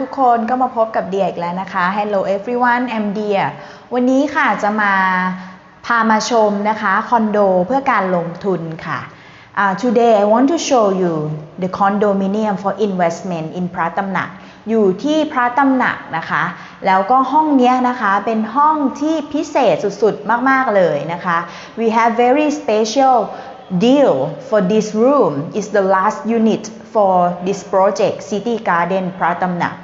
ทุกคนก็มาพบกับเดียอีกแล้วนะคะ Hello everyone I'm Dia วันนี้ค่ะจะมาพามาชมนะคะคอนโดเพื่อการลงทุนค่ะ Uh, today I want to show you the condominium for investment in พระตำหนัก อยู่ที่พระตำหนักนะคะ แล้วก็ห้องเนี้ยนะคะเป็นห้องที่พิเศษสุดๆ มากๆเลยนะคะ we have very special deal for this room is the last unit for this project City Garden พระตำหนัก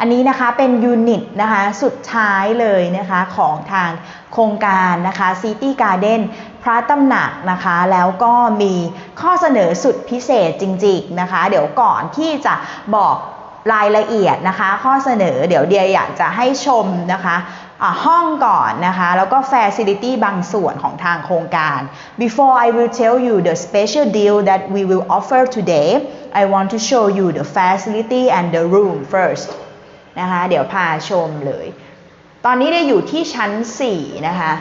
อันนี้นะคะเป็นยูนิตนะคะสุดท้ายเลยนะคะของทางโครงการนะคะ City Garden พระตำหนักนะคะแล้วก็มีข้อเสนอสุดพิเศษจริงๆนะคะ เดี๋ยวก่อนที่จะบอกรายละเอียดนะคะ ข้อเสนอเดี๋ยวเดียอยากจะให้ชมนะคะ ห้องก่อนนะคะ แล้วก็ Facility บางส่วนของทางโครงการ Before I will tell you the special deal that we will offer today I want to show you the facility and the room first นะคะ เดี๋ยวพาชมเลย ตอนนี้ได้อยู่ที่ชั้น 4 นะคะ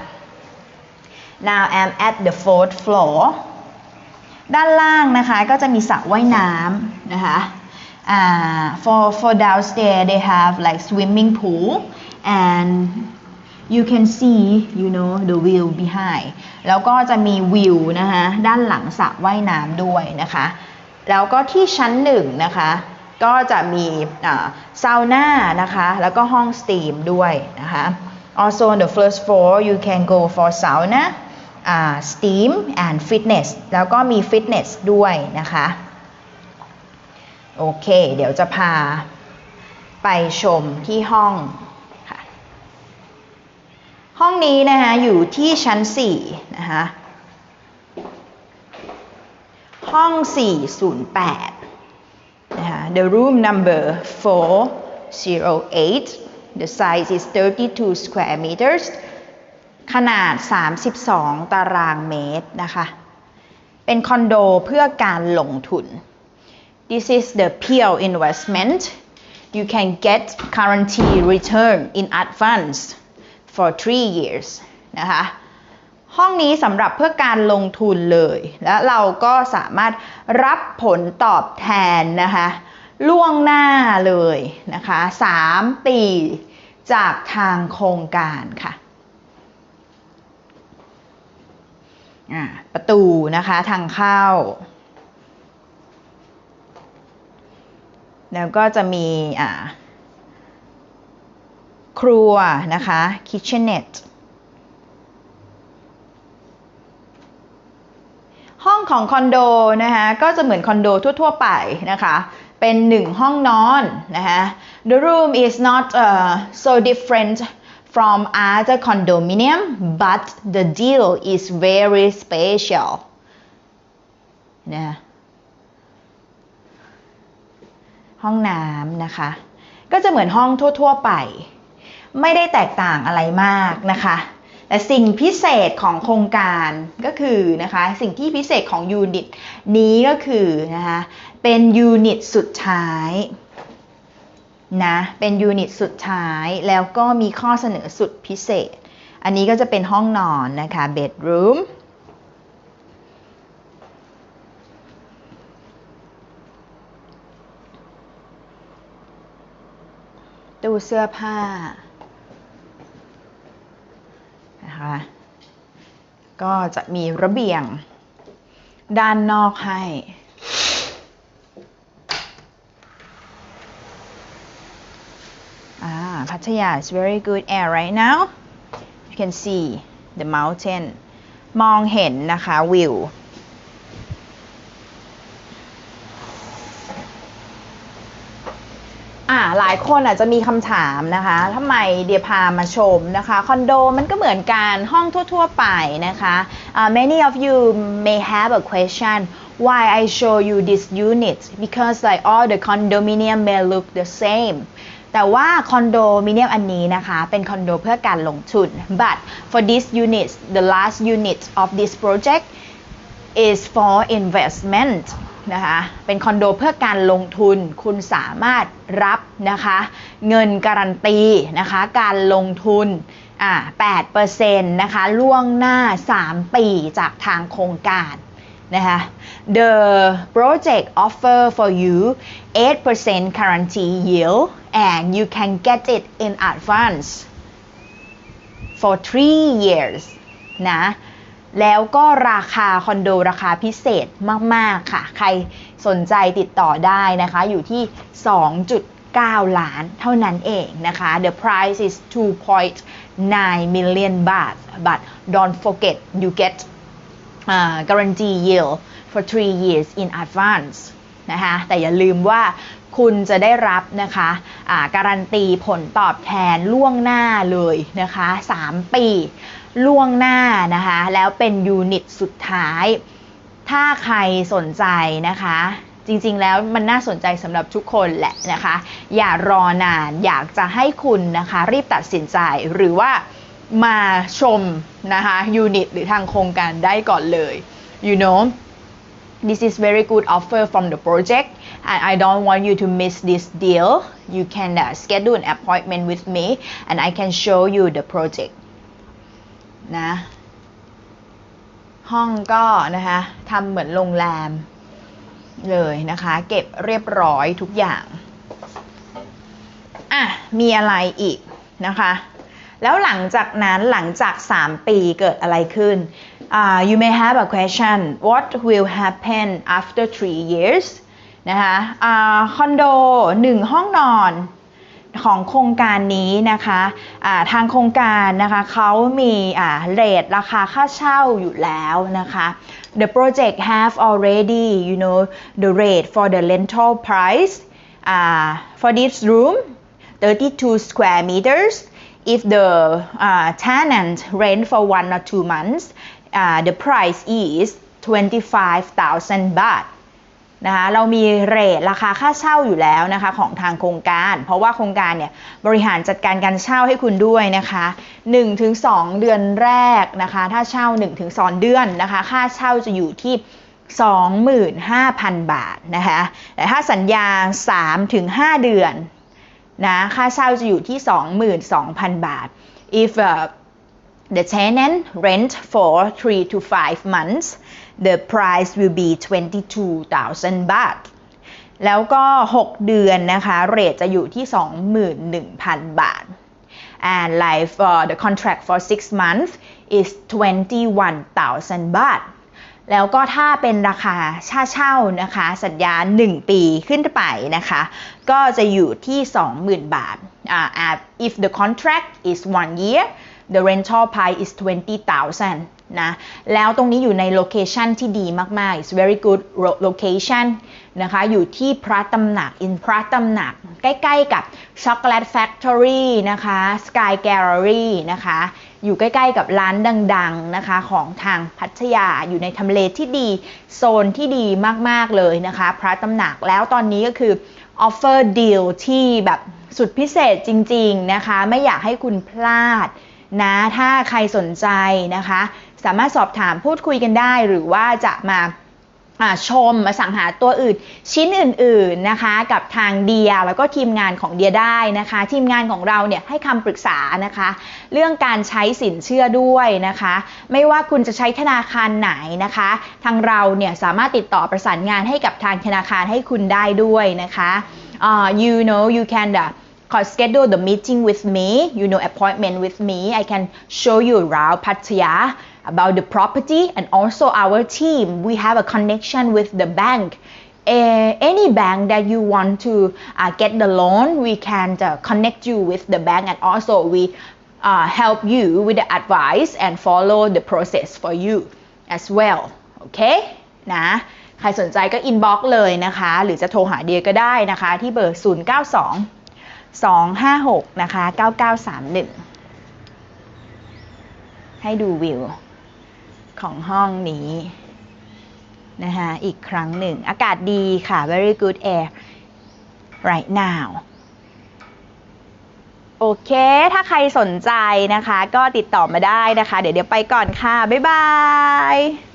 Now I'm at the fourth floor ด้านล่างนะคะ ก็จะมีสระว่ายน้ำนะคะ uh, for for downstairs they have like swimming pool and you can see you know the view behind แล้วก็จะมีวิวนะคะด้านหลังสระว่ายน้ำด้วยนะคะ แล้วก็ที่ชั้นหนึ่งนะคะ ก็จะมีซาวน่านะคะ แล้วก็ห้องสตีมด้วยนะคะ also on the first floor you can go for sauna uh, steam and fitness แล้วก็มีฟิตเนสด้วยนะคะ โอเค เดี๋ยวจะพาไปชมที่ห้อง ห้องนี้นะคะอยู่ที่ชั้น4นะคะห้อง 408นะคะ the room number 408 the size is 32 square meters ขนาด 32 ตารางเมตรนะคะ เป็นคอนโดเพื่อการลงทุน This is the pure investment you can get guarantee return in advance for three years นะคะห้องนี้สำหรับเพื่อการลงทุนเลย และเราก็สามารถรับผลตอบแทนนะคะล่วงหน้าเลยนะคะ3ปีจากทางโครงการค่ะประตูนะคะทางเข้า แล้วก็จะมีอ่า ครัวนะคะ kitchenette ห้องของคอนโดนะคะก็จะเหมือนคอนโดทั่ว ๆ ไปนะคะเป็นหนึ่งห้องนอนนะคะ The room is not uh, so different from other condominium but the deal is very special นะห้องน้ำนะคะ ก็จะเหมือนห้องทั่ว ๆ ไป ไม่ได้แตกต่างอะไรมากนะคะ แต่สิ่งพิเศษของโครงการก็คือนะคะสิ่งที่พิเศษของยูนิตนี้ก็คือนะคะเป็นยูนิตสุดท้ายนะเป็นยูนิตสุดท้ายแล้วก็มีข้อเสนอสุดพิเศษ อันนี้ก็จะเป็นห้องนอนนะคะ bedroom ตู้เสื้อผ้า นะคะ ก็จะมีระเบียงด้านนอกให้อาพัทยา is very good air right now you can see the mountain มองเห็นนะคะวิว อ่าหลายคนอาจจะมีคำถามนะคะทำไมเดียพามาชมนะคะคอนโดมันก็เหมือนกันห้องทั่ว ๆ ไปนะคะ uh, many of you may have a question why I show you this unit because like all the condominium may look the same แต่ว่าคอนโดมิเนียมอันนี้นะคะ เป็นคอนโดเพื่อการลงทุน but for this unit the last unit of this project is for investment นะคะเป็นคอนโดเพื่อการลงทุนคุณสามารถรับนะคะเงินการันตีนะคะการลงทุนอ่า8%นะคะล่วงหน้า 3 ปีจากทางโครงการนะคะ the project offer for you 8% guarantee yield and you can get it in advance for three years นะ แล้วก็ราคาคอนโดราคาพิเศษมาก ๆ ค่ะ ใครสนใจติดต่อได้นะคะ อยู่ที่ 2.9 ล้านเท่านั้นเองนะคะ the price is 2.9 million baht but don't forget you get uh, guarantee yield for three years in advance นะคะแต่อย่าลืมว่าคุณจะได้รับนะคะอ่าการันตีผลตอบแทนล่วงหน้าเลยนะคะ 3 ปี ล่วงหน้านะคะ แล้วเป็นยูนิตสุดท้าย ถ้าใครสนใจนะคะ จริงๆแล้วมันน่าสนใจสำหรับทุกคนแหละนะคะ อย่ารอนานอยากจะให้คุณนะคะ รีบตัดสินใจหรือว่ามาชมนะคะยูนิตหรือทางโครงการได้ก่อนเลย you know this is very good offer from the project and I don't want you to miss this deal you can uh, schedule an appointment with me and I can show you the project นะ ห้องก็นะคะทำเหมือนโรงแรมเลยนะคะ เก็บเรียบร้อยทุกอย่างอะมีอะไรอีกนะคะ แล้วหลังจากนั้นหลังจาก 3 ปีเกิดอะไรขึ้น uh, you may have a question what will happen after three years นะคะอ่าคอนโด 1 ห้องนอน ของโครงการนี้นะคะอ่าทางโครงการนะคะเขามีอ่าเรทราคาค่าเช่าอยู่แล้วนะคะ the project have already you know the rate for the rental price uh, for this room 32 square meters if the uh, tenant rent for one or two months uh, the price is 25,000 baht นะคะเรามีเรทราคาค่าเช่าอยู่แล้วนะคะของทางโครงการ เพราะว่าโครงการเนี่ยบริหารจัดการการเช่าให้คุณด้วยนะคะ 1-2 เดือนแรกนะคะ ถ้าเช่า 1-2 เดือนนะคะ ค่าเช่าจะอยู่ที่ 25,000 บาทนะคะแต่ถ้าสัญญา 3-5 เดือนนะค่าเช่าจะอยู่ที่ 22,000 บาท if uh, the tenant rent for 3 to 5 months the price will be 22,000 baht แล้วก็ 6 เดือนนะคะเรทจะอยู่ที่ 21,000 บาท and like for the contract for 6 months is 21,000 baht แล้วก็ถ้าเป็นราคาค่าเช่านะคะ สัญญา 1 ปีขึ้นไปนะคะ ก็จะอยู่ที่ 20,000 บาท uh, if the contract is one year the rental price is 20,000นะ แล้วตรงนี้อยู่ในโลเคชันที่ดีมาก ๆ it's very good location นะคะ อยู่ที่พระตำหนัก in พระตำหนัก ใกล้ ๆ กับ Chocolate Factory นะคะ Sky Gallery นะคะ อยู่ใกล้ ๆ กับร้านดัง ๆ นะคะ ของทางพัทยา อยู่ในทำเลที่ดี โซนที่ดีมาก ๆ เลยนะคะ พระตำหนัก แล้วตอนนี้ก็คือ offer deal ที่แบบสุดพิเศษจริง ๆ นะคะ ไม่อยากให้คุณพลาด นะถ้าใครสนใจนะคะ สามารถสอบถามพูดคุยกันได้หรือว่าจะมาชมมาสั่งหาตัวอื่นชิ้นอื่นๆนะคะกับทางเดียแล้วก็ทีมงานของเดียได้นะคะ ทีมงานของเราเนี่ยให้คำปรึกษานะคะ เรื่องการใช้สินเชื่อด้วยนะคะ ไม่ว่าคุณจะใช้ธนาคารไหนนะคะ ทางเราเนี่ยสามารถติดต่อประสานงานให้กับทางธนาคารให้คุณได้ด้วยนะคะ uh, you know you can uh, schedule the meeting with me, you know, appointment with me. I can show you around Pattaya about the property and also our team. We have a connection with the bank. Uh, any bank that you want to uh, get the loan, we can uh, connect you with the bank and also we uh, help you with the advice and follow the process for you as well. Okay? นะ ใครสนใจก็ inbox เลยนะคะ หรือจะโทรหาเดียก็ได้นะคะ ที่เบอร์ 092 256 นะคะ 9931 ให้ดูวิว ของห้องนี้นะคะอีกครั้งหนึ่ง อากาศดีค่ะ very good air right now โอเค ถ้าใครสนใจนะคะ ก็ติดต่อมาได้นะคะ เดี๋ยวเดี๋ยวไปก่อนค่ะ บ๊ายบาย